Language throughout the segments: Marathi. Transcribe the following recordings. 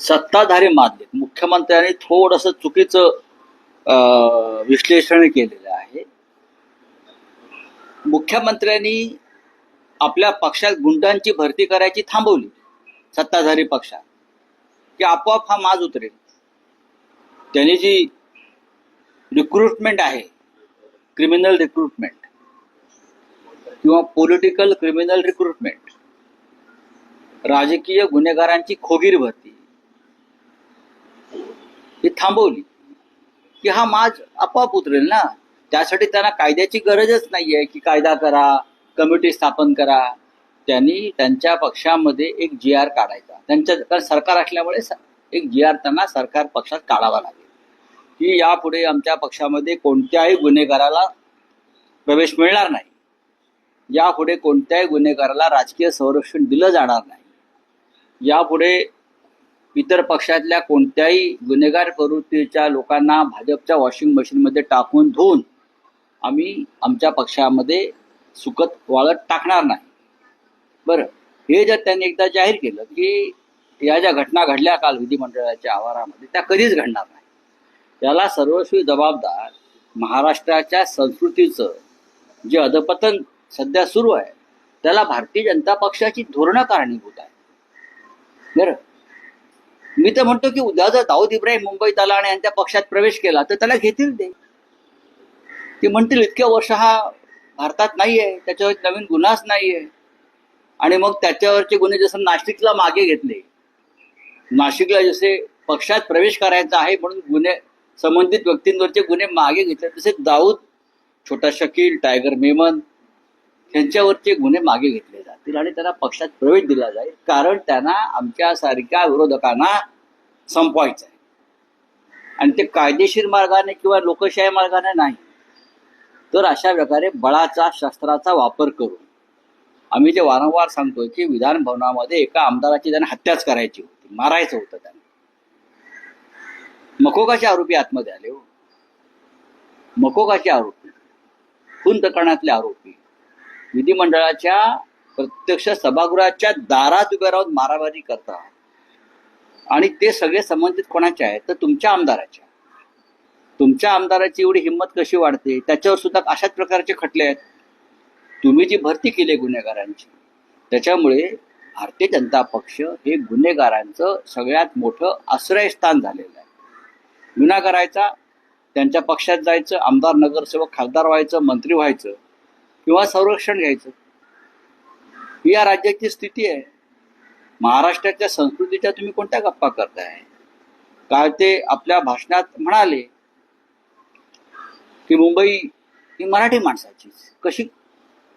सत्ताधारी मानले. मुख्यमंत्र्यांनी थोडस चुकीचं अं, विश्लेषण केलेलं आहे. मुख्यमंत्र्यांनी आपल्या पक्षात गुंडांची भरती करायची थांबवली. सत्ताधारी पक्षात की आपोआप हा माज उतरेल. त्यांनी जी रिक्रुटमेंट आहे क्रिमिनल रिक्रुटमेंट किंवा पॉलिटिकल क्रिमिनल रिक्रुटमेंट राजकीय गुन्हेगारांची खोगीर भरती ही थांबवली. की हा माज आपोआप उतरेल ना. त्यासाठी त्यांना कायद्याची गरजच नाही आहे की कायदा करा कमिटी स्थापन करा. त्यांनी त्यांच्या पक्षामध्ये एक जी आर काढायचा. त्यांच्या कारण सरकार असल्यामुळे एक जी आर त्यांना सरकार पक्षात काढावा लागेल. की यापुढे आमच्या पक्षामध्ये कोणत्याही गुन्हेगाराला प्रवेश मिळणार नाही. यापुढे कोणत्याही गुन्हेगाराला राजकीय संरक्षण दिलं जाणार नाही. यापुढे इतर पक्षातल्या कोणत्याही गुन्हेगार प्रवृत्तीच्या लोकांना भाजपच्या वॉशिंग मशीनमध्ये टाकून धुवून आम्ही आमच्या पक्षामध्ये सुकत वाळत टाकणार नाही. बरं हे जर त्यांनी एकदा जाहीर केलं की या ज्या घटना घडल्या काल विधिमंडळाच्या आवारामध्ये त्या कधीच घडणार नाही. याला सर्वस्वी जबाबदार महाराष्ट्राच्या संस्कृतीचं जे अधपतन सध्या सुरू आहे त्याला भारतीय जनता पक्षाची धोरणं कारणीभूत आहे बरं मी तर म्हणतो की उद्या जर दाऊद इब्राहिम मुंबईत आला आणि यांच्या पक्षात प्रवेश केला तर त्याला घेतील ते. ते म्हणतील इतक्या वर्ष हा भारतात नाहीये त्याच्यावर नवीन गुन्हाच नाहीये. आणि मग त्याच्यावरचे गुन्हे जसं नाशिकला मागे घेतले. नाशिकला जसे पक्षात प्रवेश करायचा आहे म्हणून गुन्हे संबंधित व्यक्तींवरचे गुन्हे मागे घेतले तसे दाऊद छोटा शकील टायगर मेमन त्यांच्यावरचे गुन्हे मागे घेतले जातील आणि त्यांना पक्षात प्रवेश दिला जाईल. कारण त्यांना आमच्यासारख्या विरोधकांना संपवायचं आहे. आणि ते कायदेशीर मार्गाने किंवा लोकशाही मार्गाने नाही. तर अशा प्रकारे बळाचा शस्त्राचा वापर करून आम्ही जे वारंवार सांगतोय की विधान भवनामध्ये एका आमदाराची त्यांना हत्याच करायची होती. मारायचं होतं त्यांना. मकोकाचे आरोपी आतमध्ये आले हो. मकोकाचे आरोपी. खून प्रकरणातले आरोपी. विधिमंडळाच्या प्रत्यक्ष सभागृहाच्या दारात उभे राहून मारामारी करता. आणि ते सगळे संबंधित कोणाचे आहेत? तर तुमच्या आमदाराच्या तुमच्या आमदाराची एवढी हिंमत कशी वाढते? त्याच्यावर सुद्धा अशाच प्रकारचे खटले आहेत. तुम्ही जी भरती केली गुन्हेगारांची त्याच्यामुळे भारतीय जनता पक्ष हे गुन्हेगारांचं सगळ्यात मोठं आश्रयस्थान झालेलं आहे. गुन्हा करायचा त्यांच्या पक्षात जायचं आमदार नगरसेवक खासदार व्हायचं मंत्री व्हायचं किंवा संरक्षण घ्यायचं. ही या राज्याची स्थिती आहे. महाराष्ट्राच्या संस्कृतीच्या तुम्ही कोणत्या गप्पा करताय? काय ते आपल्या भाषणात म्हणाले की मुंबई ही मराठी माणसाची कशी?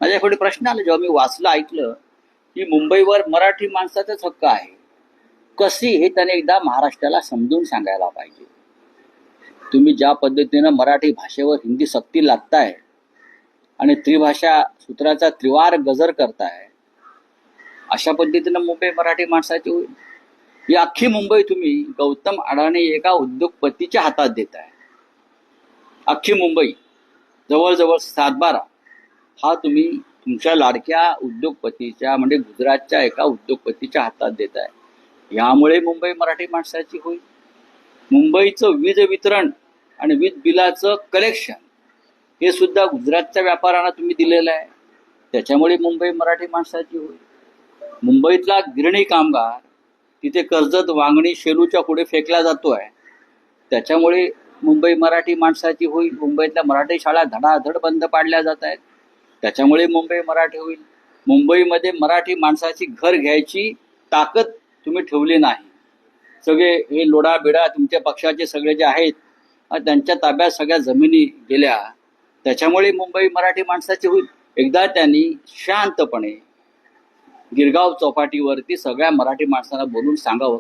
माझ्याकडे प्रश्न आला जेव्हा मी वाचलं ऐकलं की मुंबईवर मराठी माणसाचाच हक्क आहे. कशी हे त्याने एकदा महाराष्ट्राला समजून सांगायला पाहिजे. तुम्ही ज्या पद्धतीनं मराठी भाषेवर हिंदी सक्ती लागताय आणि त्रिभाषा सूत्राचा त्रिवार गजर करताय. अशा पद्धतीनं मुंबई मराठी माणसाची होईल. ही अख्खी मुंबई तुम्ही गौतम अडाणी एका उद्योगपतीच्या हातात देताय. अख्खी मुंबई जवळजवळ सातबारा हा तुम्ही तुमच्या लाडक्या उद्योगपतीच्या म्हणजे गुजरातच्या एका उद्योगपतीच्या हातात देताय. यामुळे मुंबई मराठी माणसाची होईल. मुंबईचं वीज वितरण आणि वीज बिलाचं कलेक्शन हे सुद्धा गुजरातच्या व्यापाऱ्यांना तुम्ही दिलेलं आहे. त्याच्यामुळे मुंबई मराठी माणसाची होईल. मुंबईतला गिरणी कामगार तिथे कर्जत वांगणी शेलूच्या पुढे फेकला जातो आहे. त्याच्यामुळे मुंबई मराठी माणसाची होईल. मुंबईतल्या मराठी शाळा धडाधड बंद पाडल्या जात आहेत. त्याच्यामुळे मुंबई मराठी होईल. मुंबईमध्ये मराठी माणसाची घर घ्यायची ताकद तुम्ही ठेवली नाही. सगळे हे लोडा बिडा तुमच्या पक्षाचे सगळे जे आहेत त्यांच्या ताब्यात सगळ्या जमिनी गेल्या. त्याच्यामुळे मुंबई मराठी माणसाची होईल. एकदा त्यांनी शांतपणे गिरगाव चौपाटीवरती सगळ्या मराठी माणसांना बोलून सांगावं.